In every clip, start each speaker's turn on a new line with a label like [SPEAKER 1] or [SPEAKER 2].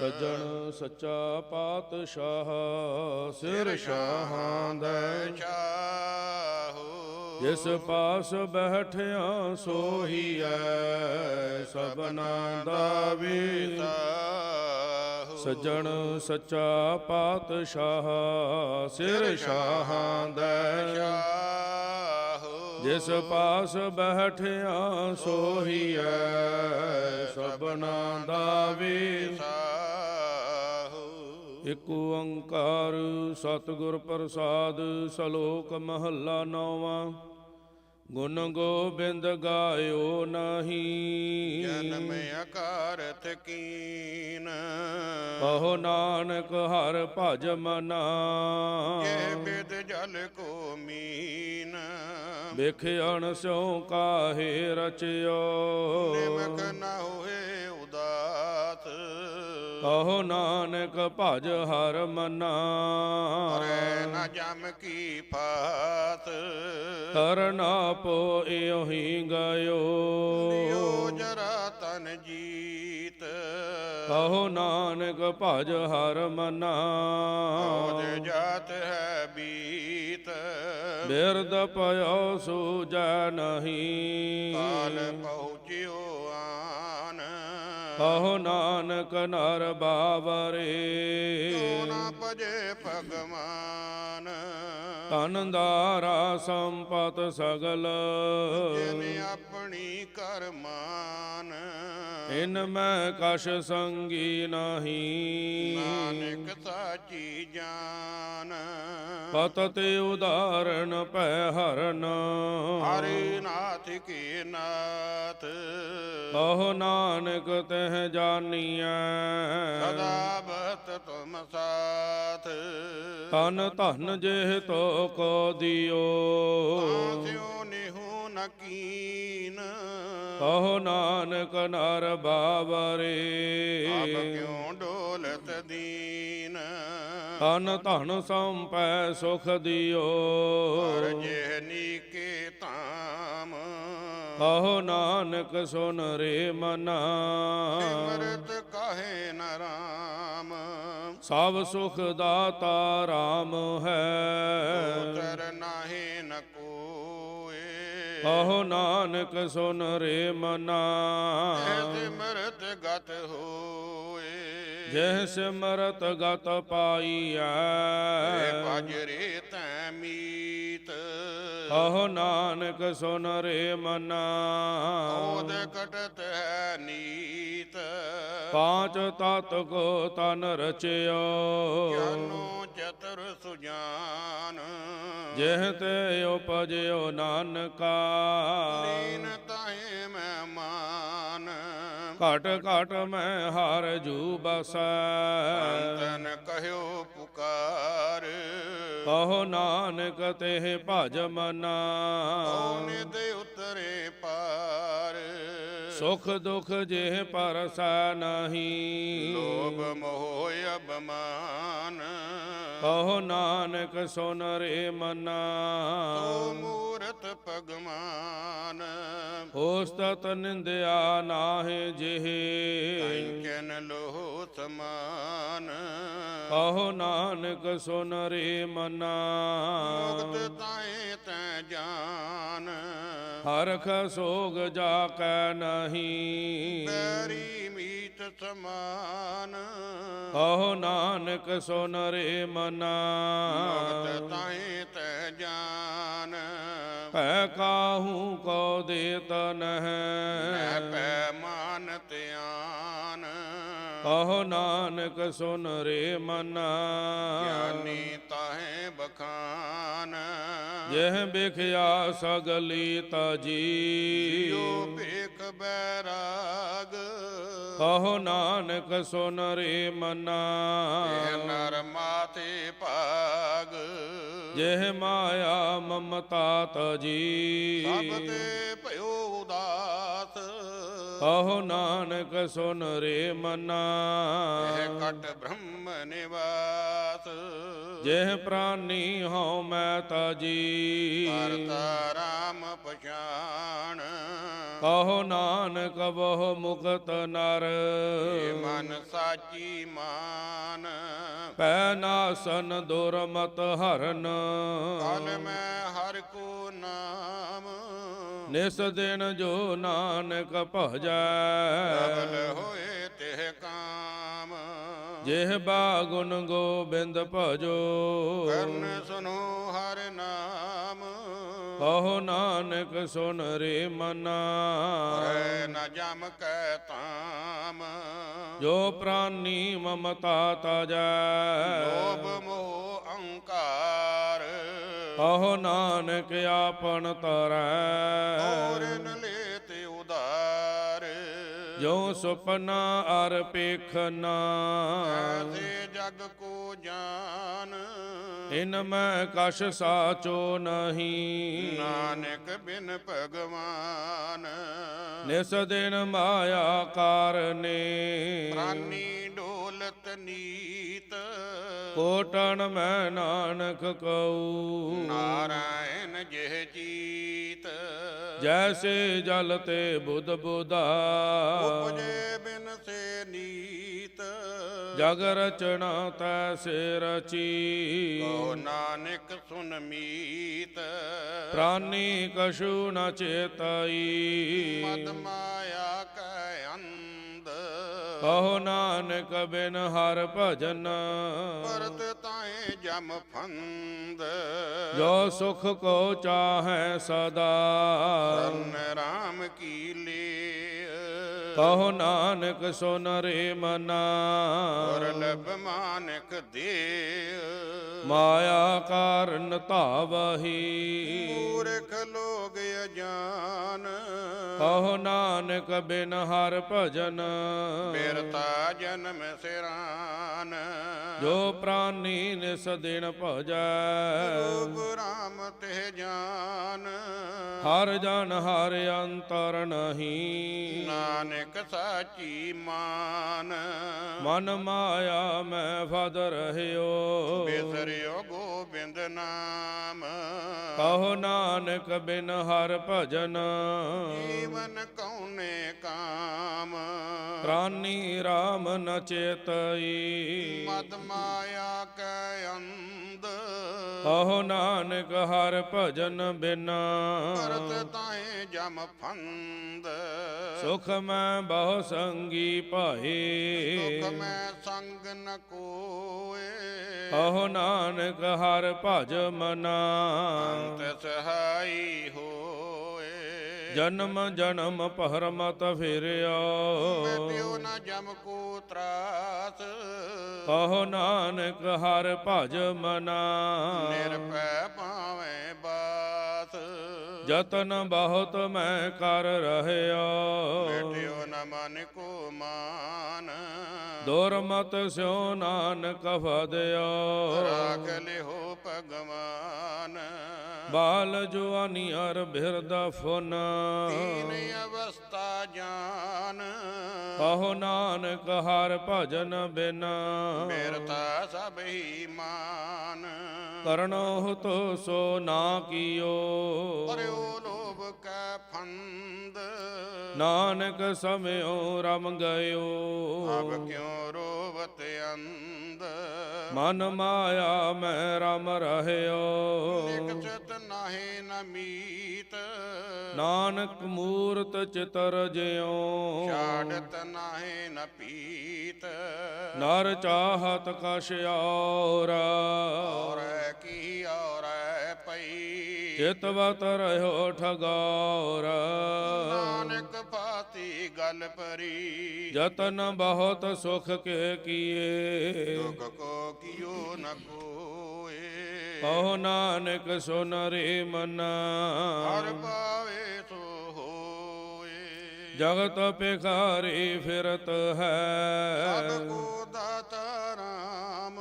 [SPEAKER 1] ਸੱਜਣ ਸੱਚਾ ਪਾਤਸ਼ਾਹ ਸਿਰ ਸ਼ਾਹਾਂ ਦਾ
[SPEAKER 2] ਚਾਹੋ।
[SPEAKER 1] ਜਿਸ ਪਾਸ ਬੈਠਿਆ ਸੋਹੀਐ ਸਭਨਾ ਦਾ ਵੀ
[SPEAKER 2] ਸਾਹੋ
[SPEAKER 1] ਸੱਜਣ ਸੱਚਾ ਪਾਤਸ਼ਾਹ ਸਿਰ ਸ਼ਾਹਾਂ ਦਾ
[SPEAKER 2] ਚਾਹੋ।
[SPEAKER 1] ਜਿਸ ਪਾਸ ਬੈਠਿਆ ਸੋਹੀਐ ਸਭਨਾ ਦਾ ਵੀ
[SPEAKER 2] ਸਾਹੋ
[SPEAKER 1] ਇਕ ਓੰਕਾਰ ਸਤਿਗੁਰ ਪ੍ਰਸਾਦ ਸ਼ਲੋਕ ਮਹੱਲਾ ਨੌਵਾਂ। ਗੁਣ ਗੋਬਿੰਦ ਗਾਇਓ ਨਹੀਂ।
[SPEAKER 2] ਜਨਮ ਅਕਾਰਥ ਕੀਨ।
[SPEAKER 1] ਕਹੋ ਨਾਨਕ ਹਰ ਭਜ ਮਨਾ।
[SPEAKER 2] ਇਹ ਬਿਦ ਜਲ ਕੋ ਮੀਨ।
[SPEAKER 1] ਵੇਖਿਆਣ ਸਿਉ ਕਾਹੇ ਰਚਿਓ।
[SPEAKER 2] ਨਿਮਕ ਨ ਹੋਏ
[SPEAKER 1] ਕਹੋ ਨਾਨਕ ਭਜ ਹਰ ਮਨਾ।
[SPEAKER 2] ਰਹਿ ਨ ਜਮ ਕੀ ਫਾਤ।
[SPEAKER 1] ਕਰਨਾ ਪੋ ਇਉਹੀ ਗਇਓ।
[SPEAKER 2] ਲਿਓ ਜਰਾ ਤਨ ਜੀਤ।
[SPEAKER 1] ਕਹੋ ਨਾਨਕ ਭਜ ਹਰ ਮਨਾ।
[SPEAKER 2] ਔਦ ਜਾਤ ਹੈ ਬੀਤ।
[SPEAKER 1] ਬਿਰਦ ਪਇਓ ਸੂਜੈ ਨਹੀਂ।
[SPEAKER 2] ਕਾਲ ਪਹੁੰਚਿਓ
[SPEAKER 1] ਕਹੋ ਨਾਨਕ ਨਰ ਬਾਵਰੇ।
[SPEAKER 2] ਕਿਉ ਨਾ ਭਜੇ ਭਗਵਾਨ?
[SPEAKER 1] ਧਨ ਦਾਰਾ ਸੰਪਤ ਸਗਲ।
[SPEAKER 2] ਜਿਨ ਆਪਣੀ ਕਰਮਾਨ।
[SPEAKER 1] ਇਨ ਮੈਂ ਕਛ ਸੰਗੀ ਨਹੀਂ।
[SPEAKER 2] ਨਾਨਕ ਸਾਚੀ ਜਾਨ।
[SPEAKER 1] ਪਤਤ ਉਦਾਹਰਣ ਪੈ ਹਰਨ।
[SPEAKER 2] ਹਰਿ ਨਾਥ ਕੀ ਨਾਥ।
[SPEAKER 1] ਕਹੋ ਨਾਨਕ ਤਹ ਜਾਨੀਐ।
[SPEAKER 2] ਸਦਾ ਬਤ ਤੁਮ ਸਾਥ।
[SPEAKER 1] ਤਨ ਧਨ ਜਿਹ ਤੋ ਕੋ ਦਿਓ।
[SPEAKER 2] ਸਿਉ ਨਿਹੂ ਨਕੀਨ
[SPEAKER 1] ਕਹੋ ਨਾਨਕ ਨਰ
[SPEAKER 2] ਆਪ
[SPEAKER 1] ਬਾਵਰੇ
[SPEAKER 2] ਕਿਉ ਡੋਲਤ ਦੀਨ?
[SPEAKER 1] ਤਨ ਧਨ ਸੰਪੈ ਸੁਖ ਦਿਓ।
[SPEAKER 2] ਹਰ ਜਿਹ ਨੀਕੇ ਤਾਮ।
[SPEAKER 1] ਕਹੋ ਨਾਨਕ ਸੁਨ ਰੇ ਮਨਾ।
[SPEAKER 2] ਸਿਮਰਤ ਕਾਹੇ ਨ ਰਾਮ।
[SPEAKER 1] ਸਭ ਸੁਖ ਦਾਤਾ RAM ਹੈ।
[SPEAKER 2] ਉਤਰ ਨਾਹੀ ਨ ਕੋਏ।
[SPEAKER 1] ਕਹੋ ਨਾਨਕ ਸੁਨ ਰੇ ਮਨਾ।
[SPEAKER 2] ਸਿਮਰਤ ਗਤ ਹੋਏ।
[SPEAKER 1] ਜਿਹ ਸਿਮਰਤ ਗਤ ਪਾਈਐ।
[SPEAKER 2] ਭਜਰੇ ਤੈ ਮੀਤ
[SPEAKER 1] ਕਹੋ ਨਾਨਕ ਸੁਨ ਰੇ ਮਨਾ।
[SPEAKER 2] ਔਦ ਕਟਤ ਹੈ ਨੀਤ।
[SPEAKER 1] ਪਾਂਚ ਤਤ ਕੋ ਤਨ ਰਚਿਓ।
[SPEAKER 2] ਗਿਆਨੋ ਚਤੁਰ ਸੁਜਾਨ।
[SPEAKER 1] ਜਿਹ ਤੇ ਉਪਜਿਓ ਨਾਨਕਾ।
[SPEAKER 2] ਲੀਨ ਤਾਹੇ ਮੈਂ ਮਾਨ।
[SPEAKER 1] ਘਟ ਘਟ ਮੈਂ ਹਰ ਜੂ ਬਸੈ।
[SPEAKER 2] ਤਨ ਕਹਿਓ ਪੁਕਾਰ।
[SPEAKER 1] ਕਹੋ ਨਾਨਕ ਤੇ ਭਜ ਮਨਾ।
[SPEAKER 2] ਦੇ ਉਤਰੇ ਪਾਰ।
[SPEAKER 1] ਸੁਖ ਦੁਖ ਜਿਹ ਪਰਸੈ ਨਹੀਂ।
[SPEAKER 2] ਲੋਭ ਮੋਹ ਅਬਮਾਨ
[SPEAKER 1] ਕਹੋ ਨਾਨਕ ਸੁਨ ਰੇ ਮਨਾ।
[SPEAKER 2] ਓ ਭਗਵਾਨ।
[SPEAKER 1] ਹੋਸਤਤ ਨਿੰਦਿਆ ਨਾਹਿ ਜਿਹ।
[SPEAKER 2] ਕੰਚਨ ਲੋਹ ਸਮਾਨ।
[SPEAKER 1] ਕਹੋ ਨਾਨਕ ਸੁਨ ਰੇ ਮਨਾ।
[SPEAKER 2] ਮੁਕਤ ਤਾਏ ਤੈ ਜਾਨ।
[SPEAKER 1] ਹਰਖ ਸੋਗ ਜਾ ਕੈ ਨਹੀਂ।
[SPEAKER 2] ਬੈਰੀ ਮੀਤ ਸਮਾਨ।
[SPEAKER 1] ਕਹੋ ਨਾਨਕ ਸੁਨ ਰੇ ਮਨਾ।
[SPEAKER 2] ਮੁਕਤ ਤਾਏ ਤੈ ਜਾਨ।
[SPEAKER 1] ਭੈ ਕਾਹੂ ਕੋ ਦੇਤ ਨਹਿ
[SPEAKER 2] ਪੈ ਮਾਨ ਧਿਆਨ।
[SPEAKER 1] ਕਹੋ ਨਾਨਕ ਸੁਨ ਰੇ ਮਨਾ।
[SPEAKER 2] ਗਿਆਨੀ ਤਾਹੇ ਬਖਾਨ।
[SPEAKER 1] ਜਿਹ ਬਿਖਿਆ ਸਗਲੀ ਤਜੀ
[SPEAKER 2] ਜਿਉ ਭੇਖ ਬੈਰਾਗ।
[SPEAKER 1] ਕਹੋ ਨਾਨਕ ਸੁਨ ਰੇ ਮਨਾ।
[SPEAKER 2] ਇਹ ਨਰ ਮਾਤੇ ਭਾਗ।
[SPEAKER 1] ਜਿਹ ਮਾਇਆ ਮਮਤਾ ਤਜੀ।
[SPEAKER 2] ਸਭ ਤੇ ਭਇਓ ਉਦਾਸ।
[SPEAKER 1] ਕਹੋ ਨਾਨਕ ਸੁਨ ਰੇ ਮਨਾ।
[SPEAKER 2] ਇਹ ਕਟ ਬ੍ਰਹਮ ਨਿਵਾਸ।
[SPEAKER 1] ਜਿਹ ਪ੍ਰਾਨੀ ਹਉ ਮੈਂ ਤਜੀ
[SPEAKER 2] ਕਰਤਾ ਰਾਮ ਪਛਾਣ।
[SPEAKER 1] ਕਹੋ ਨਾਨਕ ਬਹੁ ਮੁਕਤ ਨਰ।
[SPEAKER 2] ਮਨ ਸਾਚੀ ਮਾਨ।
[SPEAKER 1] ਪੈ ਨਾਸਨ ਦੁਰਮਤ ਹਰਨ।
[SPEAKER 2] ਕਲ ਮੈਂ ਹਰ ਕੋ ਨਾਮ।
[SPEAKER 1] ਨਿਸ ਦਿਨ ਜੋ ਨਾਨਕ ਭਜੈ।
[SPEAKER 2] ਸਬਲ ਹੋਏ ਤਿਹ ਕਾਮ।
[SPEAKER 1] ਜਿਹ ਬਾਗੁਨ ਗੋਬਿੰਦ ਭਜੋ।
[SPEAKER 2] ਕਰਨ ਸੁਨੋ ਹਰ ਨਾਮ।
[SPEAKER 1] ਕਹੋ ਨਾਨਕ ਸੁਨ ਰੇ ਮਨਾ।
[SPEAKER 2] ਰਹਿ ਨ ਜਮ ਕੈ ਤਾਮ।
[SPEAKER 1] ਜੋ ਪ੍ਰਾਨੀ ਮਮਤਾ ਤਜੈ।
[SPEAKER 2] ਲੋਭ ਮੋਹ ਅਹੰਕਾਰ।
[SPEAKER 1] ਕਹੋ ਨਾਨਕ ਆਪਨ ਤਰੈ
[SPEAKER 2] ਔਰਨ ਲੈ ਤੇ ਉਦਾਰ
[SPEAKER 1] ਜੋ ਸੁਪਨਾ ਅਰ ਪੇਖਨਾ
[SPEAKER 2] ਐਸੇ ਜਗ ਕੋ ਜਾਨ।
[SPEAKER 1] ਇਨ ਮੈਂ ਕਛ ਸਾਚੋ ਨਹੀਂ।
[SPEAKER 2] ਨਾਨਕ ਬਿਨ ਭਗਵਾਨ।
[SPEAKER 1] ਨਿਸ ਦਿਨ ਮਾਇਆ ਕਾਰਨੇ।
[SPEAKER 2] ਪ੍ਰਾਨੀ ਡੋਲਤ ਨੀਤ
[SPEAKER 1] ਕੋਟਣ ਮੈਂ ਨਾਨਕ ਕਉ
[SPEAKER 2] ਨਾਰਾਇਣ ਜਿਹ ਜੀਤ।
[SPEAKER 1] ਜੈਸੇ ਜਲ ਤੇ ਬੁੱਧ ਬੁਧਾ।
[SPEAKER 2] ਉਪਜੇ ਬਿਨ ਸੇ ਨੀਤ।
[SPEAKER 1] ਜਗ ਰਚਨਾ ਤੈਸੇ ਰਚੀ
[SPEAKER 2] ਕੋ ਨਾਨਕ ਸੁਨ ਮੀਤ।
[SPEAKER 1] ਪ੍ਰਾਨੀ ਕਛੂ ਨ ਚੇਤਈ।
[SPEAKER 2] ਮਦ ਮਾਇਆ ਕੈ
[SPEAKER 1] ਕਹੋ ਨਾਨਕ ਬਿਨ ਹਰ ਭਜਨ।
[SPEAKER 2] ਪਰਤ ਤਾਏ ਜਮ ਫੰਦ।
[SPEAKER 1] ਜੋ ਸੁਖ ਕੋ ਚਾਹੈ ਸਦਾ।
[SPEAKER 2] ਸਰਨ ਰਾਮ ਕੀ ਲੇ
[SPEAKER 1] ਕਹੋ ਨਾਨਕ ਸੁਨ ਰੇ ਮਨਾ।
[SPEAKER 2] ਔਰ ਲਬ ਮਾਨਕ ਦੇ
[SPEAKER 1] ਮਾਇਆ ਕਾਰਨ ਧਾਵਹੀ।
[SPEAKER 2] ਮੂਰਖ ਲੋਗ ਅਜਾਨ।
[SPEAKER 1] ਕਹੋ ਨਾਨਕ ਬਿਨ ਹਰ ਭਜਨ।
[SPEAKER 2] ਬਿਰਤਾ ਜਨਮ ਸਿਰਾਨ।
[SPEAKER 1] ਜੋ ਪ੍ਰਾਨੀ ਨਿਸ ਦਿਨ ਭਜੈ।
[SPEAKER 2] ਰੂਪ ਰਾਮ ਤੇ ਜਾਨ।
[SPEAKER 1] ਹਰ ਜਨ ਹਰ ਅੰਤਰ ਨਹੀਂ।
[SPEAKER 2] ਨਾਨਕ ਸਾਚੀ ਮਾਨ।
[SPEAKER 1] ਮਨ ਮਾਇਆ ਮੈਂ ਫਦ ਰਹਿਓ।
[SPEAKER 2] ਬਿਸਰਿਓ ਗੋਬਿੰਦ ਨਾਮ।
[SPEAKER 1] ਕਹੋ ਨਾਨਕ ਬਿਨ ਹਰ ਭਜਨ।
[SPEAKER 2] ਜੀਵਨ ਕਉਨੇ ਕਾਮ।
[SPEAKER 1] ਪ੍ਰਾਨੀ RAM ਨ ਚੇਤਈ।
[SPEAKER 2] ਮਦ ਮਾਇਆ ਕੈ ਅੰਧ
[SPEAKER 1] ਕਹੋ ਨਾਨਕ ਹਰ ਭਜਨ ਬਿਨਾ।
[SPEAKER 2] ਕਰਤ ਤਾਏ ਜਮ ਫੰਦ।
[SPEAKER 1] ਸੁਖ ਮੈਂ ਬਹੁ ਸੰਗੀ ਭਾਏ।
[SPEAKER 2] ਦੁਖ ਮੈਂ ਸੰਗ ਨ ਕੋਏ।
[SPEAKER 1] ਕਹੋ ਨਾਨਕ ਹਰ ਭਜ ਮਨਾ।
[SPEAKER 2] ਅੰਤ ਸਹਾਈ ਹੋਏ
[SPEAKER 1] ਜਨਮ ਜਨਮ ਪਰਮਤ ਫਿਰਿਓ
[SPEAKER 2] ਮਿਟਿਓ ਨ ਜਮ ਕੋ ਤਰਾਸ।
[SPEAKER 1] ਕਹੋ ਨਾਨਕ ਹਰ ਭਜ ਮਨਾ।
[SPEAKER 2] ਨਿਰਭੈ ਪਾਵੇਂ ਬਾਸ।
[SPEAKER 1] ਜਤਨ ਬਹੁਤ ਮੈਂ ਕਰ ਰਹਿਓ
[SPEAKER 2] ਮਿਟਿਓ ਨ ਮਨ ਕੋ ਮਾਨ।
[SPEAKER 1] ਦੁਰਮਤ ਸਿਓ ਨਾਨਕ ਫਦਿਓ
[SPEAKER 2] ਰਾਖ ਲਿਓ ਭਗਵਾਨ।
[SPEAKER 1] ਬਾਲ ਜਵਾਨੀ ਅਰ ਬਿਰਦ ਫੁਨ।
[SPEAKER 2] ਤੀਨ ਅਵਸਥਾ ਜਾਨ।
[SPEAKER 1] ਕਹੋ ਨਾਨਕ ਹਰ ਭਜਨ ਬਿਨ।
[SPEAKER 2] ਬਿਰਤਾ ਸਭ ਹੀ ਮਾਨ।
[SPEAKER 1] ਕਰਨੋ ਤੋ ਸੋ ਨਾ ਕੀਓ।
[SPEAKER 2] ਪਰਿਓ ਲੋਭ ਕੈ ਫੰਦ।
[SPEAKER 1] ਨਾਨਕ ਸਮਿਓ ਰਮ ਗਇਓ।
[SPEAKER 2] ਅਬ ਕਿਉ ਰੋਵਤ ਅੰਧ?
[SPEAKER 1] ਮਨ ਮਾਇਆ ਮੈਂ ਰਮ ਰਹਿਓ।
[SPEAKER 2] ਨਿਕਚਤ ਨਾਹੀ ਨ ਮੀਤ।
[SPEAKER 1] ਨਾਨਕ ਮੂਰਤ ਚਿਤਰ ਜਿਉ।
[SPEAKER 2] ਛਾੜਤ ਨਾਹੀ ਨ ਪੀਤ।
[SPEAKER 1] ਨਰ ਚਾਹਤ ਕਛ ਔਰ।
[SPEAKER 2] ਔਰ ਕੀ ਔਰ ਪਈ।
[SPEAKER 1] ਚਿਤਵਤ ਰਹਿਓ ਠਗੌਰ।
[SPEAKER 2] ਨਾਨਕ ਪਾਤੀ ਗਲ ਪਰੀ
[SPEAKER 1] ਜਤਨ ਬਹੁਤ ਸੁਖ ਕੇ ਕੀਏ।
[SPEAKER 2] ਦੁਖ ਕੋ ਕਿਉ ਨ ਕੋਏ।
[SPEAKER 1] ਕਹੋ ਨਾਨਕ ਸੁਨ ਰੇ ਮਨਾ।
[SPEAKER 2] ਹਰ ਪਾਵੇ ਸੋ ਹੋਏ।
[SPEAKER 1] ਜਗਤ ਪਿਖਾਰੀ ਫਿਰਤ
[SPEAKER 2] ਸਭ
[SPEAKER 1] ਹੈ
[SPEAKER 2] ਕੋ ਦਾਤਾ ਰਾਮ।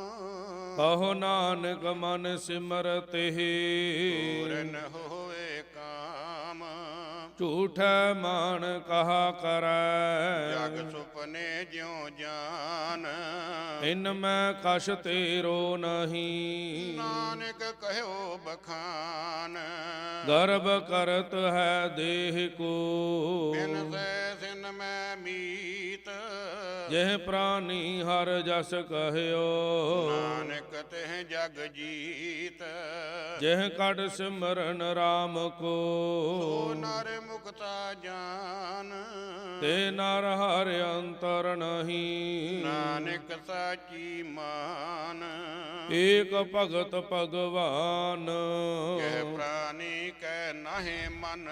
[SPEAKER 1] ਕਹੋ ਨਾਨਕ ਮਨ ਸਿਮਰਤਿ
[SPEAKER 2] ਪੂਰਨ ਕਾਮ
[SPEAKER 1] ਝੂਠੈ ਮਾਨ ਕਹਾ ਕਰੈ।
[SPEAKER 2] ਜਗ ਸੁਪਨੇ ਜਿਉ ਜਾਨ।
[SPEAKER 1] ਇਨ ਮੈਂ ਕਛ ਤੇਰੋ ਨਹੀਂ।
[SPEAKER 2] ਨਾਨਕ ਕਹਿਓ ਬਖਾਨ।
[SPEAKER 1] ਗਰਭ ਕਰਤ ਹੈ ਦੇਹ ਕੋ।
[SPEAKER 2] ਬਿਨ ਸੈ ਸਿਨ ਮੈਂ ਮੀਤ
[SPEAKER 1] ਜਿਹ ਪ੍ਰਾਨੀ ਹਰ ਜਸ ਕਹਿਓ।
[SPEAKER 2] ਨਾਨਕ ਤਿਹ ਜਗ ਜੀਤ।
[SPEAKER 1] ਜਿਹ ਕਟ ਸਿਮਰਨ RAM
[SPEAKER 2] ਓ
[SPEAKER 1] ਕੋ
[SPEAKER 2] ਨਰ ਮੁਕਤਾ ਜਾਨ।
[SPEAKER 1] ਤੇ ਨਰ ਹਰ ਅੰਤਰ ਨਹੀਂ।
[SPEAKER 2] ਨਾਨਕ ਸਾਚੀ ਮਾਨ।
[SPEAKER 1] ਏਕ ਭਗਤ ਭਗਵਾਨ।
[SPEAKER 2] ਕਹਿ ਪ੍ਰਾਨੀ ਕਹਿ ਨਾਹਿ ਮਨ।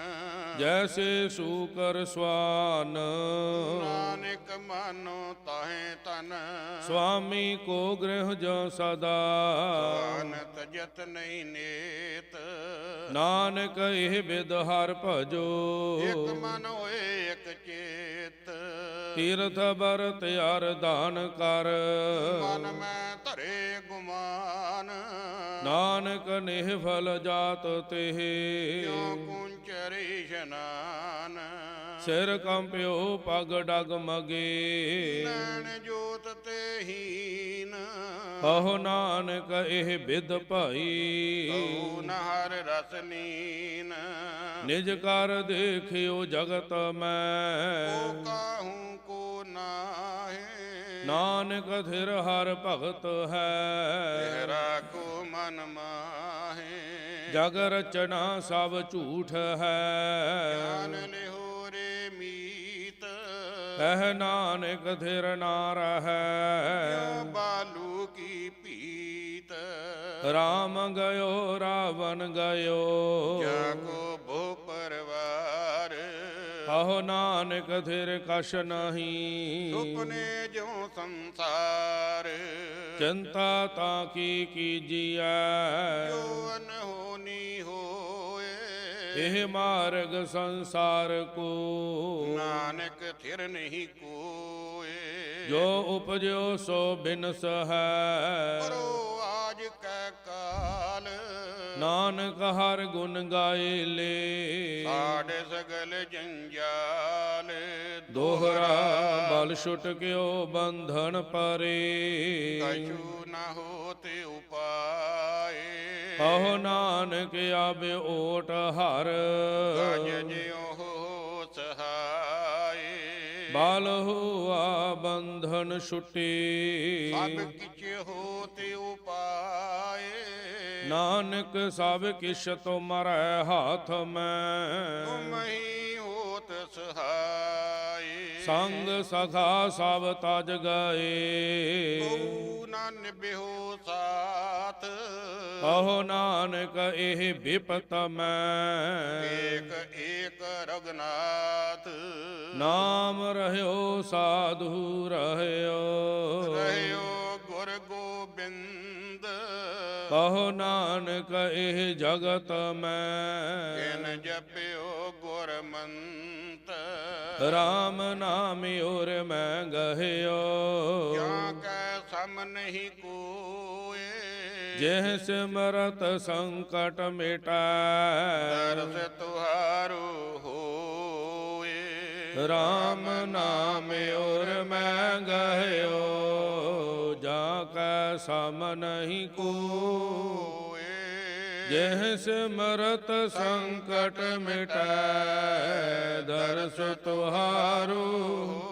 [SPEAKER 1] ਜੈਸੇ ਸੂਕਰ ਸਵਾਨ।
[SPEAKER 2] ਨਾਨਕ ਮਾਨੋ ਤਾਹੇ ਤਨ
[SPEAKER 1] ਸੁਆਮੀ ਕੋ ਗ੍ਰਹਿ ਜੋ ਸਦਾ।
[SPEAKER 2] ਆਨਤ ਜਤ ਨਹੀਂ ਨੇਤ।
[SPEAKER 1] ਨਾਨਕ ਇਹ ਬਿਦ ਹਰ ਭਜੋ।
[SPEAKER 2] ਇਕ ਮਨ ਹੋਏ ਇਕ ਚੇਤ।
[SPEAKER 1] ਤੀਰਥ ਬਰਤ ਅਰਦਾਨ ਕਰ।
[SPEAKER 2] ਮਨ ਮੈਂ ਧਰੇ ਗੁਮਾਨ।
[SPEAKER 1] ਨਾਨਕ ਨਿਹਫਲ ਜਾਤ ਤੇਹ।
[SPEAKER 2] ਕਿਉ ਕੁੰਚਰੀ ਇਸ਼ਨਾਨ
[SPEAKER 1] ਸਿਰ ਕੰਪਿਓ ਪਗ ਡਗ ਮਗੇ।
[SPEAKER 2] ਨੈਣ ਜੋਤ ਤੇ ਹੀਨ।
[SPEAKER 1] ਕਹੋ ਨਾਨਕ ਇਹ ਬਿਦ ਭਾਈ।
[SPEAKER 2] ਕਉ ਨਹਰ ਰਸ
[SPEAKER 1] ਨਿਜ ਕਰ ਦੇਖਿਓ ਜਗਤ ਮੈਂ।
[SPEAKER 2] ਕੋ ਕਾਹੂ ਕੋ ਨਾਹੇ।
[SPEAKER 1] ਨਾਨਕ ਥਿਰ ਹਰ ਭਗਤ ਹੈ।
[SPEAKER 2] ਤੇਰਾ ਕੋ ਮਨ ਮਾਹੇ।
[SPEAKER 1] ਜਗ ਰਚਨਾ ਸਭ ਝੂਠ ਹੈ।
[SPEAKER 2] ਗਿਆਨ ਮੀਤ
[SPEAKER 1] ਕਹਿ ਨਾਨਕ ਥਿਰ ਨਾਰ ਹੈ
[SPEAKER 2] ਕਿਉ ਬਾਲੂ ਕੀ ਪੀਤ?
[SPEAKER 1] ਰਾਮ ਗਇਓ ਰਾਵਣ ਗਇਓ।
[SPEAKER 2] ਜਾ ਕੋ ਭੋ ਪਰਵਾਰ।
[SPEAKER 1] ਕਹੋ ਨਾਨਕ ਥਿਰ ਕਛ ਨਹੀਂ।
[SPEAKER 2] ਸੁਪਨੇ ਜਿਉ ਸੰਸਾਰ।
[SPEAKER 1] ਚਿੰਤਾ ਤਾਂ ਕੀ ਕੀਜੀਐ।
[SPEAKER 2] ਜੋ ਅਨਹੋਨੀ ਹੋਏ
[SPEAKER 1] ਇਹ ਮਾਰਗ ਸੰਸਾਰ ਕੋ
[SPEAKER 2] ਨਾਨਕ ਥਿਰ ਨਹੀਂ ਕੋਏ।
[SPEAKER 1] ਜੋ ਉਪਜਿਓ ਸੋ ਬਿਨਸ ਹੈ।
[SPEAKER 2] ਪਰੋ ਆਜ ਕੈ ਕਾਲ।
[SPEAKER 1] ਨਾਨਕ ਹਰ ਗੁਣ ਗਾਏ ਲੇ।
[SPEAKER 2] ਸਾਡੇ ਸਗਲ ਜੰਜਾਲ।
[SPEAKER 1] ਦੋਹਰਾ ਬਲ ਛੁਟ ਕਿਓ ਬੰਧਨ ਪਰੇ।
[SPEAKER 2] ਕਛੂ ਨ ਉਪਾਏ
[SPEAKER 1] ਕਹੋ ਨਾਨਕ ਆਵੇ ਓਟ ਹਰ।
[SPEAKER 2] ਗਜ ਜਿਉ ਹੋ ਸਹਾਏ
[SPEAKER 1] ਬਲ ਹੁਆ ਬੰਧਨ ਛੁਟੀ।
[SPEAKER 2] ਸਭ ਕਿਛ ਹੋਤੇ ਉਪਾਏ।
[SPEAKER 1] ਨਾਨਕ ਸਭ ਕਿਛ ਤੁਮਰੈ ਹਾਥ ਮੈਂ।
[SPEAKER 2] ਤੁਮ ਹੀ ਹੋਤ ਸਹਾਈ।
[SPEAKER 1] ਸੰਗ ਸਖਾ ਸਭ ਤਜ ਗਏ।
[SPEAKER 2] ਕਉ ਨਾ ਨਿਭਿਓ ਸਾਥ
[SPEAKER 1] ਕਹੋ ਨਾਨਕ ਇਹ ਵਿਪਤ ਮੈਂ।
[SPEAKER 2] ਏਕ ਏਕ ਰਗਨਾਥ।
[SPEAKER 1] ਨਾਮ ਰਹਿਓ ਸਾਧੂ ਰਹਿਓ।
[SPEAKER 2] ਰਹਿਓ ਗੁਰ ਗੋਬਿੰਦ।
[SPEAKER 1] ਕਹੋ ਨਾਨਕ ਇਹ ਜਗਤ ਮੈਂ।
[SPEAKER 2] ਕਿਨ ਜਪਿਓ ਗੁਰਮੰਤ
[SPEAKER 1] RAM ਨਾਮ ਔਰ ਮੈਂ ਗਹਿਓ।
[SPEAKER 2] ਕਿਆ ਕੈ ਸਮ ਨਹੀਂ ਕੋਏ
[SPEAKER 1] ਜਿਹ ਸਿਮਰਤ ਸੰਕਟ ਮਿਟੈ
[SPEAKER 2] ਦਰਸ ਤੁਹਾਰੂ ਹੋਏ।
[SPEAKER 1] RAM ਨਾਮ ਔਰ ਮੈਂ ਗਹਿਓ ਜਾ ਕੈ ਸਮ ਨਹੀਂ ਕੋ
[SPEAKER 2] ਹੋਏ
[SPEAKER 1] ਜਿਹ ਸਿਮਰਤ ਸੰਕਟ ਮਿਟੈ ਦਰਸ ਤੁਹਾਰੂ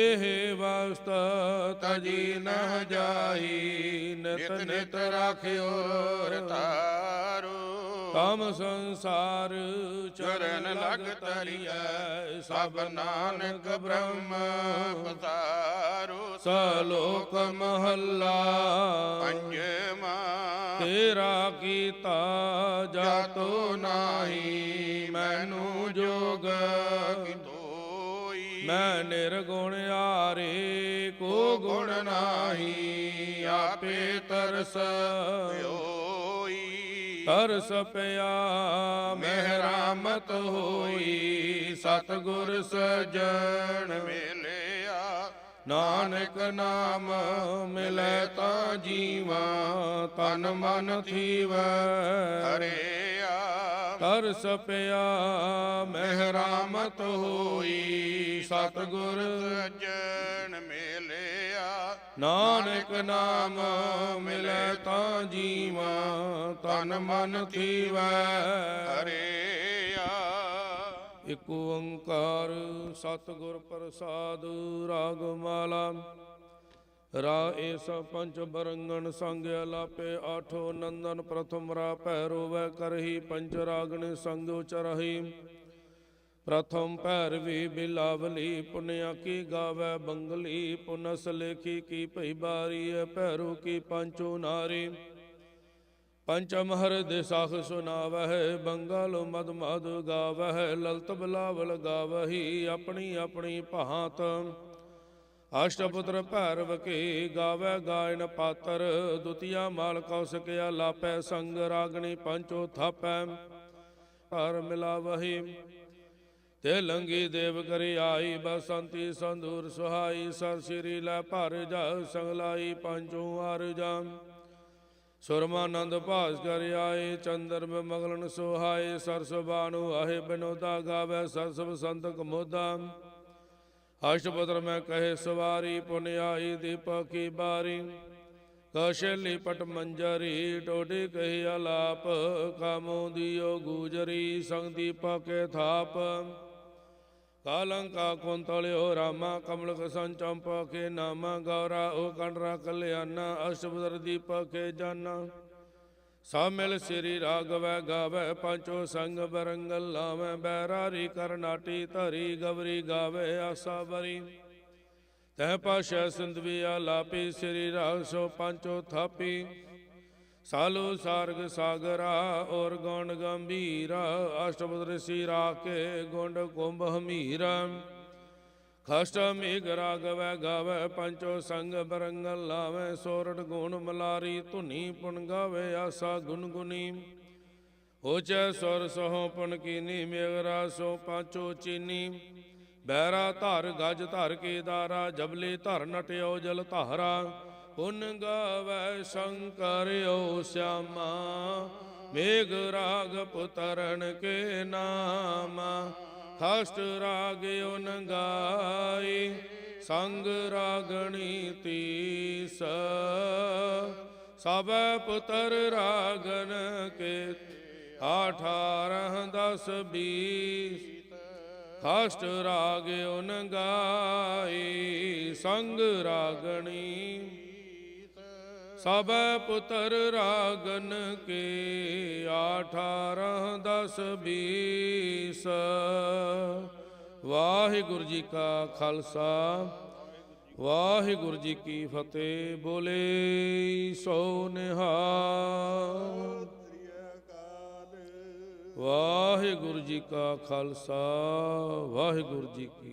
[SPEAKER 1] ਇਹ ਵਸਤ ਤਜੀ ਨ ਜਾਈ ਨਿਤ ਨਿਤ ਰਾਖਿਓ
[SPEAKER 2] ਰਤਾਰੂ।
[SPEAKER 1] ਤਮ ਸੰਸਾਰ
[SPEAKER 2] ਚਰਨ ਲਗ ਤਰੀਐ ਸਭ ਨਾਨਕ ਬ੍ਰਹਮ ਪਤਾਰੂ।
[SPEAKER 1] ਸਲੋਕ ਮਹੱਲਾ
[SPEAKER 2] ਪੰਜਵਾ।
[SPEAKER 1] ਤੇਰਾ ਕੀਤਾ ਜਾਤੋ ਨਾਹੀ ਮੈਨੂੰ ਜੋਗ
[SPEAKER 2] ਤੋਈ
[SPEAKER 1] ਮੈਂ ਨਿਰਗੁਣ ਆਰੇ ਕੋ ਗੁਣ ਨਾਹੀ ਆਪੇ ਤਰਸ।
[SPEAKER 2] ਹੋਈ
[SPEAKER 1] ਤਰਸ ਪਿਆ ਮਹਿਰਾਮਤ ਹੋਈ ਸਤਗੁਰ ਸਜਣ
[SPEAKER 2] ਮਿਲਿਆ
[SPEAKER 1] ਨਾਨਕ ਨਾਮ ਮਿਲੈ ਤਾਂ ਜੀਵਾ ਤਨ ਮਨ ਥੀਵੈ।
[SPEAKER 2] ਹਰਿਆ
[SPEAKER 1] ਤਰਸ ਪਿਆ ਮਹਿਰਾਮਤ ਹੋਈ ਸਤਿਗੁਰ
[SPEAKER 2] ਸਜਣ ਮੇਲਿਆ।
[SPEAKER 1] ਨਾਨਕ ਨਾਮ ਮਿਲੈ ਤਾਂ ਜੀਵਾ ਤਨ ਮਨ ਥੀਵੈ।
[SPEAKER 2] ਹਰਿਆ।
[SPEAKER 1] ਇਕ ਓੰਕਾਰ ਸਤਿਗੁਰ ਪ੍ਰਸਾਦ ਰਾਗ ਮਾਲਾ ਰਾ ਏਸ ਪੰਚ ਬਰੰਗਣ ਸੰਗ ਅਲਾਪੇ, ਆਠੋ ਨੰਦਨ ਪ੍ਰਥਮ ਰਾ ਭੈਰੋ ਵੈ ਕਰਹੀ ਪੰਚ ਰਾਗਣ ਸੰਗ ਉਚਰਹੀ। ਪ੍ਰਥਮ ਭੈਰਵੀ ਬਿਲਾਵਲੀ ਪੁਨਿਆ ਕੀ ਗਾਵੇ ਬੰਗਲੀ, ਪੁਨਸ ਲੇਖੀ ਕੀ ਭਈ ਬਾਰੀ ਭੈਰੋ ਕੀ ਪੰਚੋ ਨਾਰੀ। ਪੰਚਮ ਹਰ ਦਿਸਾਖ ਸੁਨਾਵਹਿ, ਬੰਗਲ ਮਦ ਮਦ ਗਾਵਹਿ ਲਲਤ ਬਲਾਵਲ ਗਾਵਹੀ, ਆਪਣੀ ਆਪਣੀ ਭਾਂਤ। ਅਸ਼ਟਪੁੱਤਰ ਭੈਰਵ ਕੇ ਗਾਵੇ ਗਾਇਨ ਪਾਤਰ, ਦੁਤੀਆ ਮਾਲ ਕੌਸਕਿਆ ਲਾਪੈ ਸੰਗ ਰਾਗਣੀ ਪੰਚੋ ਥਾਪੈ, ਹਰ ਮਿਲਾਵਹੀ। ਤੇ ਲੰਗੀ ਦੇਵ ਕਰੀ ਆਈ, ਬਸੰਤੀ ਸੰਦੂਰ ਸੁਹਾਈ, ਸਰ ਸ੍ਰੀ ਲੈ ਭਰ ਜਾ ਸੰਗਲਾਈ ਪੰਚੋ ਅਰ ਜਾ। ਸੁਰਮਾਨੰਦ ਭਾਸਕਰ ਆਏ ਚੰਦਰਮ ਮਗਲਨ ਸੁਹਾਏ ਸਰਸ ਬਾਨੂ ਆਹੇ ਬਿਨੋਦਾ ਗਾਵੇ ਸਰਸ ਬਸੰਤ ਕਮੋਦਾ ਅਸ਼ਟਪੁੱਤਰ ਮੈਂ ਕਹੇ, ਸਵਾਰੀ ਪੁਨਿਆਈ ਦੀਪਕ ਕੀ ਬਾਰੀ। ਕਸ਼ਲੀ ਪਟ ਮੰਜਰੀ, ਟੋਡੀ ਕਹੀ ਆਲਾਪ ਕਾਮੋ ਦਿਓ ਗੂਜਰੀ ਸੰਗ ਦੀਪਕ ਕੇ ਥਾਪ। ਕਾਲੰਕਾ ਕੁੰਤਲਿਓ, ਰਾਮਾ ਕਮਲਕ ਸੰਚੰਪਾ ਕੇ ਨਾਮਾ ਗੌਰਾ, ਉਹ ਕੰਡਰਾ ਕਲਿਆਣਾ ਅਸ਼ਟਪੁੱਤਰ ਦੀਪਕ ਕੇ ਜਾਨਾ। ਸਭ ਮਿਲ ਸ੍ਰੀ ਰਾਗਵੈ ਗਾਵੇ, ਪੰਚੋ ਸੰਗ ਬਰੰਗਲ ਲਾਵੇਂ, ਬੈਰਾਰੀ ਕਰਨਾਟੀ ਧਰੀ ਗਵਰੀ ਗਾਵੇ ਆਸਾ ਬਰੀ ਤੈ ਪਾਸ਼ਾ ਸਿੰਧਵੀ ਲਾਪੀ, ਸ੍ਰੀ ਰਾਗ ਸੋ ਪੰਚੋ ਥਾਪੀ। ਸਾਲੂ ਸਾਰਗ ਸਾਗਰਾ, ਔਰ ਗੁਣ ਗੰਭੀਰਾ, ਅਸ਼ਟਪਦ ऋषि ਰਾਕੇ ਗੁੰਡ ਕੁੰਭ ਹਮੀਰਾ। ਖਸ਼ਟ ਮੇਘ ਰਾਗਵੈ ਗਾਵੇ ਪੰਚੋ ਸੰਗ ਬਰੰਗ ਲਾਵੇ ਸੋਰਠ ਗੁਣ ਮਲਾਰੀ ਧੁਨੀ ਪੁਨ ਗਾਵੇ ਆਸਾ ਗੁਨਗੁਨੀ। ਗੁਨੀ ਸੁਰ ਸੋ ਪੁਨ ਕੀਨੀ ਮੇਘਰਾ ਸੋ ਪਾਚੋ ਚੀਨੀ। ਬੈਰਾ ਧਰ ਗਜ ਧਰ ਕੇ ਦਾਰਾ, ਜਬਲੇ ਧਰ ਨਟਿਓ ਜਲ ਧਾਰਾ। ਪੁਨ ਗਾਵੇ ਸ਼ੰਕਰਿਓ ਸਿਆਮਾ, ਮੇਘ ਰਾਗ ਪੁਤਰਨ ਕੇ ਨਾਮਾ। ਖਸ਼ਟ ਰਾਗ ਓਨ ਗਾਈ ਸੰਗ ਰਾਗਣੀ ਤੀਸ। ਸਭ ਪੁੱਤਰ ਰਾਗਨ ਕੇ 18 10 20 ਖਸ਼ਟ ਰਾਗ ਓਨ ਗਾਈ ਸੰਗ ਰਾਗਣੀ ਸਭ ਪੁੱਤਰ ਰਾਗਨ ਕੇ 18 10 20 ਵਾਹਿਗੁਰੂ ਜੀ ਕਾ ਖਾਲਸਾ, ਵਾਹਿਗੁਰੂ ਜੀ ਕੀ ਫਤਿਹ, ਬੋਲੇ ਸੋ ਨਿਹਾਲ। ਵਾਹਿਗੁਰੂ ਜੀ ਕਾ ਖਾਲਸਾ, ਵਾਹਿਗੁਰੂ ਜੀ ਕੀ